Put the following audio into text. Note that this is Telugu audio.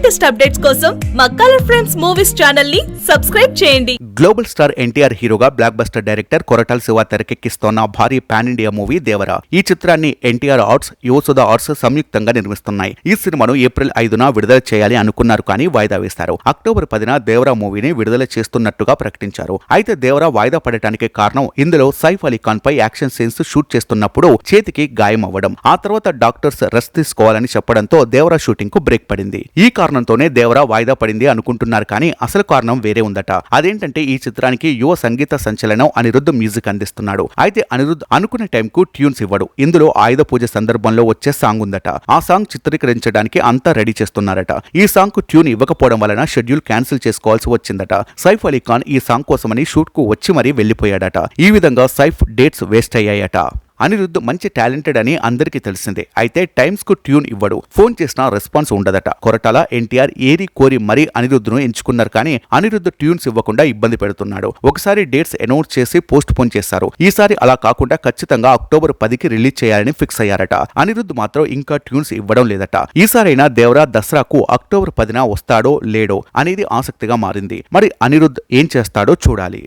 లేటెస్ట్ అప్డేట్స్ కోసం మా కలర్ ఫ్రెండ్స్ మూవీస్ ఛానల్ని సబ్స్క్రైబ్ చేయండి. గ్లోబల్ స్టార్ ఎన్టీఆర్ హీరోగా blockbuster director Koratala Siva తెరకెక్కిస్తోన్న భారీ పాన్ ఇండియా మూవీ దేవరా. ఈ చిత్రాన్ని ఎన్టీఆర్ ఆర్ట్స్ యువసుధ ఆర్ట్స్ సంయుక్తంగా నిర్మిస్తున్నాయి. ఈ సినిమాను ఏప్రిల్ ఐదున విడుదల చేయాలి అనుకున్నారు కానీ వాయిదా వేశారు. అక్టోబర్ పదిన దేవరా మూవీని విడుదల చేస్తున్నట్టుగా ప్రకటించారు. అయితే దేవరా వాయిదా పడటానికి కారణం ఇందులో సైఫ్ అలీ ఖాన్ పై యాక్షన్ సీన్స్ షూట్ చేస్తున్నప్పుడు చేతికి గాయం అవ్వడం ఆ తర్వాత డాక్టర్స్ రెస్ట్ తీసుకోవాలని చెప్పడంతో దేవరా షూటింగ్కు బ్రేక్ పడింది. ఈ కారణంతోనే దేవరా వాయిదా పడింది అనుకుంటున్నారు కానీ అసలు కారణం వేరే ఉందట. అదేంటంటే ఈ చిత్రానికి యువ సంగీత సంచలనం అనిరుద్ధ్ మ్యూజిక్ అందిస్తున్నాడు. అయితే అనిరుద్ధ్ అనుకున్న టైంకు ట్యూన్స్ ఇవ్వడు. ఇందులో ఆయుధ పూజ సందర్భంలో వచ్చే సాంగ్ ఉందట. ఆ సాంగ్ చిత్రీకరించడానికి అంతా రెడీ చేస్తున్నారట. ఈ సాంగ్కు ట్యూన్ ఇవ్వకపోవడం వలన షెడ్యూల్ క్యాన్సిల్ చేసుకోవాల్సి వచ్చిందట. సైఫ్ అలీ ఖాన్ ఈ సాంగ్ కోసమని షూట్కు వచ్చి మరీ వెళ్ళిపోయాడట ఈ విధంగా సైఫ్ డేట్స్ వేస్ట్ అయ్యాయట. అనిరుద్ధ్ మంచి టాలెంటెడ్ అని అందరికీ తెలిసిందే. అయితే టైమ్స్కు ట్యూన్ ఇవ్వడు. ఫోన్ చేసినా రెస్పాన్స్ ఉండదట. కొరటాల ఎన్టీఆర్ ఏరి కోరి మరీ అనిరుద్ధ్ను ఎంచుకున్నారు కానీ అనిరుద్ధ్ ట్యూన్స్ ఇవ్వకుండా ఇబ్బంది పెడుతున్నాడు. ఒకసారి డేట్స్ అనౌన్స్ చేసి పోస్ట్ పోన్ చేశారు. ఈసారి అలా కాకుండా ఖచ్చితంగా అక్టోబర్ పదికి రిలీజ్ చేయాలని ఫిక్స్ అయ్యారట. అనిరుద్ధ్ మాత్రం ఇంకా ట్యూన్స్ ఇవ్వడం లేదట. ఈసారైనా దేవరా దసరాకు అక్టోబర్ పదిన వస్తాడో లేడో అనేది ఆసక్తిగా మారింది. మరి అనిరుద్ధ్ ఏం చేస్తాడో చూడాలి.